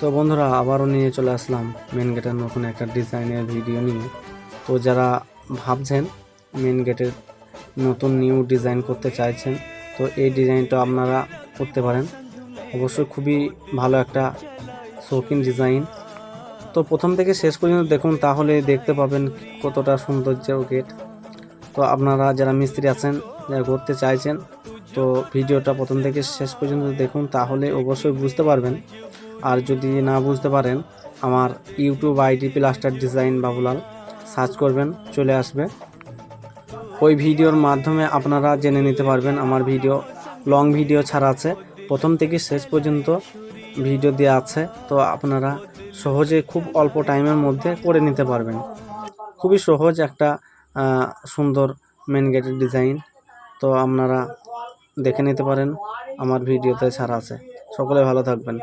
তো বন্ধুরা, আবারও নিয়ে চলে আসলাম মেন গেটের নতুন একটা ডিজাইনের ভিডিও নিয়ে। তো যারা ভাবছেন মেন গেটের নতুন নিউ ডিজাইন করতে চাইছেন, তো এই ডিজাইনটা আপনারা করতে পারেন। অবশ্যই খুবই ভালো একটা শৌখিন ডিজাইন তো প্রথম থেকে শেষ পর্যন্ত দেখুন, তাহলে দেখতে পাবেন কতটা সৌন্দর্য গেট তো আপনারা যারা মিস্ত্রি আছেন, যারা করতে চাইছেন, তো ভিডিওটা প্রথম থেকে শেষ পর্যন্ত দেখুন, তাহলে অবশ্যই বুঝতে পারবেন। আর যদি না বুঝতে পারেন, আমার YouTube ID plaster design Babulal, search করবেন, চলে আসবে। ওই ভিডিওর মাধ্যমে আপনারা জেনে নিতে পারবেন আমার ভিডিও, লং ভিডিও ছাড়া আছে। প্রথম থেকে শেষ পর্যন্ত ভিডিও দেওয়া আছে, তো আপনারা সহজে খুব অল্প টাইমের মধ্যে করে নিতে পারবেন। খুবই সহজ একটা সুন্দর মেন গেটের ডিজাইন তো আপনারা দেখে নিতে পারেন, আমার ভিডিওতে ছাড়া আছে। সকলে ভালো থাকবেন।